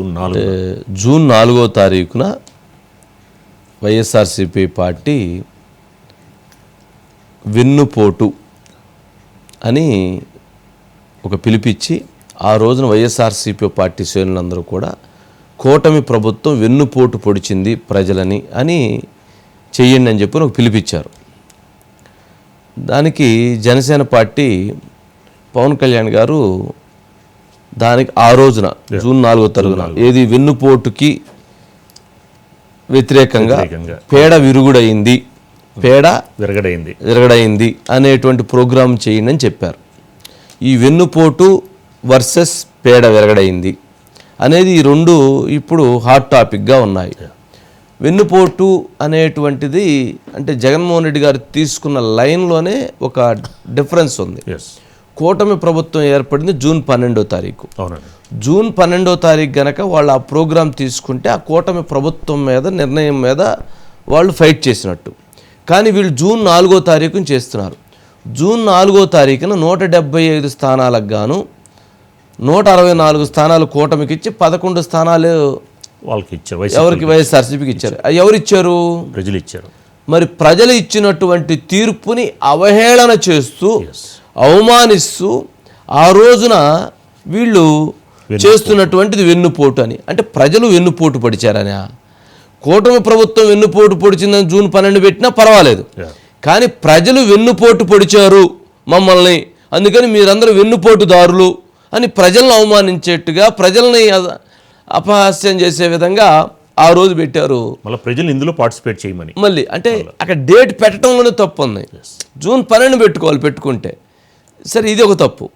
నాలుగు జూన్ నాలుగో తారీఖున వైఎస్ఆర్సిపి పార్టీ వెన్నుపోటు అని ఒక పిలిపిచ్చి ఆ రోజున వైఎస్ఆర్సిపి పార్టీ శ్రేణులందరూ కూడా కూటమి ప్రభుత్వం వెన్నుపోటు పొడిచింది ప్రజలని అని చెయ్యండి అని చెప్పి ఒక పిలిపిచ్చారు. దానికి జనసేన పార్టీ పవన్ కళ్యాణ్ గారు దానికి ఆ రోజున జూన్ నాలుగో తరగన ఏది వెన్నుపోటుకి వ్యతిరేకంగా. పేడ విరుగుడయింది. పేడ విరగడైంది విరగడైంది అనేటువంటి ప్రోగ్రాం చేయండి అని చెప్పారు. ఈ వెన్నుపోటు వర్సెస్ పేడ విరగడైంది అనేది ఈ రెండు ఇప్పుడు హాట్ టాపిక్గా ఉన్నాయి. వెన్నుపోటు అనేటువంటిది అంటే జగన్మోహన్ రెడ్డి గారు తీసుకున్న లైన్లోనే ఒక డిఫరెన్స్ ఉంది. కూటమి ప్రభుత్వం ఏర్పడింది జూన్ పన్నెండో తారీఖు. అవునండి. జూన్ పన్నెండో తారీఖు గనక వాళ్ళు ఆ ప్రోగ్రాం తీసుకుంటే ఆ కూటమి ప్రభుత్వం మీద నిర్ణయం మీద వాళ్ళు ఫైట్ చేసినట్టు. కానీ వీళ్ళు జూన్ నాలుగో తారీఖున చేస్తున్నారు. జూన్ నాలుగో తారీఖున నూట డెబ్బై ఐదు స్థానాలకు గాను నూట అరవై నాలుగు స్థానాలు కూటమికి ఇచ్చి పదకొండు స్థానాలు వాళ్ళకి ఇచ్చారు ఎవరికి? వైఎస్ఆర్సీపీకి ఇచ్చారు. ఎవరు ఇచ్చారు? ప్రజలు ఇచ్చారు. మరి ప్రజలు ఇచ్చినటువంటి తీర్పుని అవహేళన చేస్తూ అవమానిస్తూ ఆ రోజున వీళ్ళు చేస్తున్నటువంటిది వెన్నుపోటు అని. అంటే ప్రజలు వెన్నుపోటు పడిచారని. కూటమి ప్రభుత్వం వెన్నుపోటు పొడిచిందని జూన్ పన్నెండు పెట్టినా పర్వాలేదు. కానీ ప్రజలు వెన్నుపోటు పొడిచారు మమ్మల్ని. అందుకని మీరందరూ వెన్నుపోటుదారులు అని ప్రజలను అవమానించేట్టుగా ప్రజల్ని అపహాస్యం చేసే విధంగా ఆ రోజు పెట్టారు. మళ్ళీ ప్రజలు ఇందులో పార్టిసిపేట్ చేయమని. మళ్ళీ అంటే అక్కడ డేట్ పెట్టడంలోనే తప్పు ఉంది. జూన్ పన్నెండు పెట్టుకోవాలి పెట్టుకుంటే. సరే ఇది ఒక తప్పు.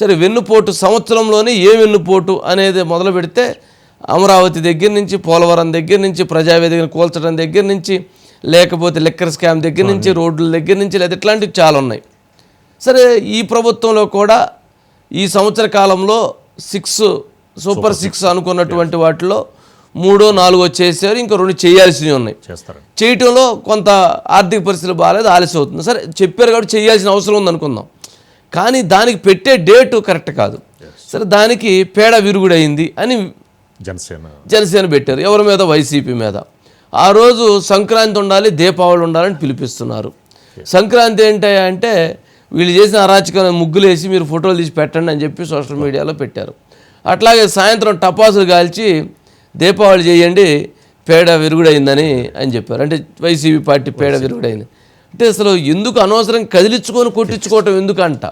సరే వెన్నుపోటు సంవత్సరంలోనే ఏ వెన్నుపోటు అనేది మొదలు పెడితే అమరావతి దగ్గర నుంచి పోలవరం దగ్గర నుంచి ప్రజావేదికను కూల్చడం దగ్గర నుంచి లేకపోతే లిక్కర్ స్కామ్ దగ్గర నుంచి రోడ్ల దగ్గర నుంచి లేదా ఇట్లాంటివి చాలా ఉన్నాయి. సరే ఈ ప్రభుత్వంలో కూడా ఈ సంవత్సర కాలంలో సిక్స్ సూపర్ సిక్స్ అనుకున్నటువంటి వాటిలో మూడో నాలుగో చేశారు ఇంకా రెండు చేయాల్సినవి ఉన్నాయి. చేయటంలో కొంత ఆర్థిక పరిస్థితులు బాగాలేదు ఆలస్యం అవుతుంది. సరే చెప్పారు కాబట్టి చేయాల్సిన అవసరం ఉంది అనుకుందాం కానీ దానికి పెట్టే డేటు కరెక్ట్ కాదు. సరే దానికి పేడ విరుగుడైంది అని జనసేన. జనసేన పెట్టారు. ఎవరి మీద? వైసీపీ మీద. ఆ రోజు సంక్రాంతి ఉండాలి దీపావళి ఉండాలని పిలిపిస్తున్నారు. సంక్రాంతి ఏంటి అంటే వీళ్ళు చేసిన అరాచకమైన ముగ్గులు వేసి మీరు ఫోటోలు తీసి పెట్టండి అని చెప్పి సోషల్ మీడియాలో పెట్టారు. అట్లాగే సాయంత్రం టపాసులు కాల్చి దీపావళి చేయండి పేడ విరుగుడైందని అని చెప్పారు. అంటే వైసీపీ పార్టీ పేడ విరుగుడైంది అంటే అసలు ఎందుకు అనవసరం కదిలించుకొని కొట్టించుకోవటం ఎందుకంట?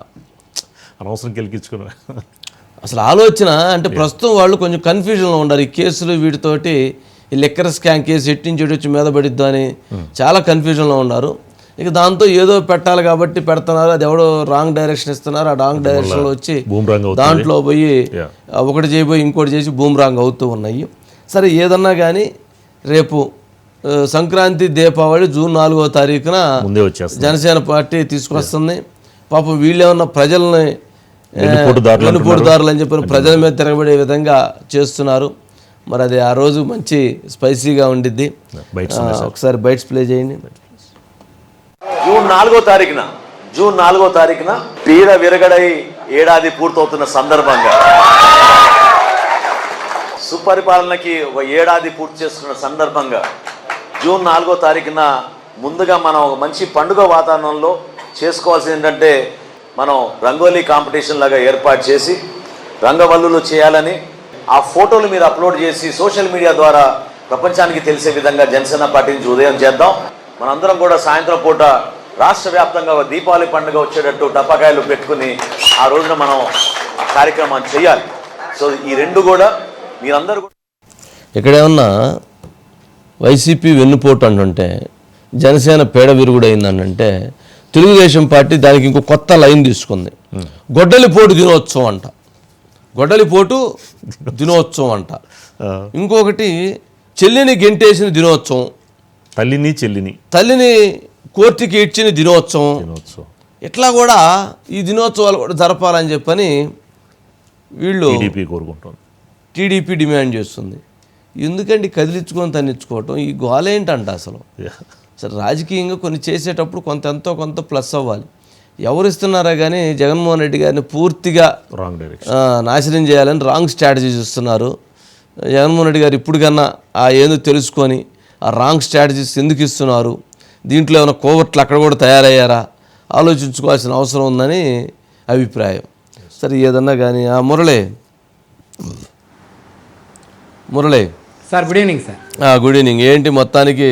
అనవసరం కెలికించుకున్నా అసలు ఆలోచన అంటే ప్రస్తుతం వాళ్ళు కొంచెం కన్ఫ్యూజన్లో ఉన్నారు. ఈ కేసులు వీటితోటి ఈ లెక్కర్ స్కామ్ కేసు ఎట్టించి ఎటు వచ్చి మీద పడిద్దు అని చాలా కన్ఫ్యూజన్లో ఉన్నారు. ఇక దాంతో ఏదో పెట్టాలి కాబట్టి పెడుతున్నారు. అది ఎవడో రాంగ్ డైరెక్షన్ ఇస్తున్నారు. ఆ రాంగ్ డైరెక్షన్లో వచ్చి దాంట్లో పోయి ఒకటి చేయబోయి ఇంకోటి చేసి బూమ్రాంగ్ అవుతూ ఉన్నాయి. సరే ఏదన్నా కానీ రేపు సంక్రాంతి దీపావళి జూన్ నాలుగో తారీఖున ముందే వచ్చేస్తుంది. జనసేన పార్టీ తీసుకొస్తుంది. పాపం వీళ్ళేమన్నా ప్రజల్ని వెన్నుపోటుదారులు అని చెప్పి ప్రజల మీద తిరగబడే విధంగా చేస్తున్నారు. మరి అది ఆ రోజు మంచి స్పైసీగా ఉండిద్ది. ఒకసారి బైట్స్ ప్లే చేయండి. జూన్ నాలుగో తారీఖున జూన్ నాలుగో తారీఖున పీడ విరగడై ఏడాది పూర్తవుతున్న సందర్భంగా సుపరిపాలనకి ఒక ఏడాది పూర్తి చేసుకున్న సందర్భంగా జూన్ నాలుగో తారీఖున ముందుగా మనం ఒక మంచి పండుగ వాతావరణంలో చేసుకోవాల్సింది ఏంటంటే మనం రంగోలీ కాంపిటీషన్ లాగా ఏర్పాటు చేసి రంగవల్లులు చేయాలని ఆ ఫోటోలు మీరు అప్లోడ్ చేసి సోషల్ మీడియా ద్వారా ప్రపంచానికి తెలిసే విధంగా జనసేన పార్టీ నుంచి ఉదయం చేద్దాం. మనందరం కూడా సాయంత్రం పూట రాష్ట్ర వ్యాప్తంగా ఒక దీపావళి పండుగ వచ్చేటట్టు టపాకాయలు పెట్టుకుని ఆ రోజున మనం కార్యక్రమాన్ని చేయాలి. సో ఈ రెండు కూడా మీరందరూ కూడా ఇక్కడేమన్నా వైసీపీ వెన్నుపోటు అంటుంటే జనసేన పేడ విరుగుడైందనంటే తెలుగుదేశం పార్టీ దానికి ఇంకో కొత్త లైన్ తీసుకుంది. గొడ్డలిపోటు దినోత్సవం అంట. గొడ్డలిపోటు దినోత్సవం అంట. ఇంకొకటి చెల్లిని గెంటేసిన దినోత్సవం. తల్లిని చెల్లిని. తల్లిని కోర్టుకి ఇచ్చిన దినోత్సవం. దినోత్సవం. ఇట్లా కూడా ఈ దినోత్సవాలు కూడా జరపాలని చెప్పని వీళ్ళు టీడీపీ కోరుకుంటుంది. టీడీపీ డిమాండ్ చేస్తుంది. ఎందుకండి కదిలించుకొని తన్నించుకోవటం? ఈ అసలు? Yeah. అసలు రాజకీయంగా కొన్ని చేసేటప్పుడు కొంత ఎంతో కొంత ప్లస్ అవ్వాలి. ఎవరు ఇస్తున్నారా కానీ జగన్మోహన్ రెడ్డి గారిని పూర్తిగా రాంగ్ నాశనం చేయాలని రాంగ్ స్ట్రాటజీ చూస్తున్నారు. జగన్మోహన్ రెడ్డి గారు ఇప్పుడు కన్నా ఆ ఏందో తెలుసుకొని ఆ రాంగ్ స్ట్రాటజీస్ ఎందుకు ఇస్తున్నారు? దీంట్లో ఏమైనా కోవట్లు అక్కడ కూడా తయారయ్యారా? ఆలోచించుకోవాల్సిన అవసరం ఉందని అభిప్రాయం. సరే ఏదన్నా కానీ ఆ Murali. Murali. Sir good evening sir good evening ఏంటి మొత్తానికి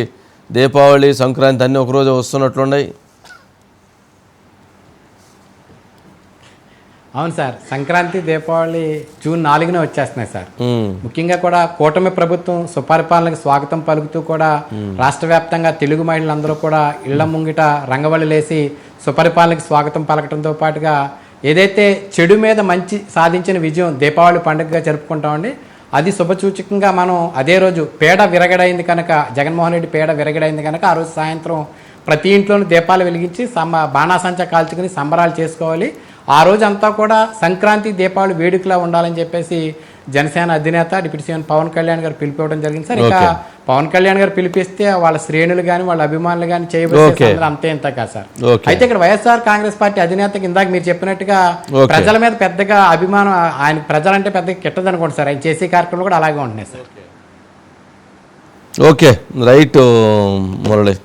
దీపావళి సంక్రాంతి అన్నీ ఒకరోజు వస్తున్నట్లున్నాయి? అవును సార్ సంక్రాంతి దీపావళి జూన్ నాలుగున వచ్చేస్తున్నాయి సార్. ముఖ్యంగా కూడా కూటమి ప్రభుత్వం సుపరిపాలనకు స్వాగతం పలుకుతూ కూడా రాష్ట్ర వ్యాప్తంగా తెలుగు మహిళలందరూ కూడా ఇళ్ళ ముంగిట రంగవల్లులేసి సుపరిపాలనకు స్వాగతం పలకటంతో పాటుగా ఏదైతే చెడు మీద మంచి సాధించిన విజయం దీపావళి పండుగగా జరుపుకుంటామండి అది శుభసూచకంగా మనం అదే రోజు పేడ విరగడైంది కనుక జగన్మోహన్ రెడ్డి పేడ విరగడైంది కనుక ఆ రోజు సాయంత్రం ప్రతి ఇంట్లోనూ దీపాలు వెలిగించి సమ బాణాసంచా కాల్చుకుని సంబరాలు చేసుకోవాలి. ఆ రోజు అంతా కూడా సంక్రాంతి దీపావళి వేడుకలా ఉండాలని చెప్పేసి జనసేన అధినేత డిప్యూటీ సీఎం పవన్ కళ్యాణ్ గారు పిలిపివ్వడం జరిగింది. సార్ ఇంకా పవన్ కళ్యాణ్ గారు పిలిపిస్తే వాళ్ళ శ్రేణులు కానీ వాళ్ళ అభిమానులు కానీ చేయబోయే అంతే ఇంత కాదు సార్. అయితే ఇక్కడ వైఎస్ఆర్ కాంగ్రెస్ పార్టీ అధినేతకి ఇందాక మీరు చెప్పినట్టుగా. ప్రజల మీద పెద్దగా అభిమానం ఆయన ప్రజలంటే పెద్దగా కిట్టదు అనుకోండి సార్. ఆయన చేసే కార్యక్రమాలు కూడా అలాగే ఉంటున్నాయి సార్. ఓకే. రైట్ మురళి.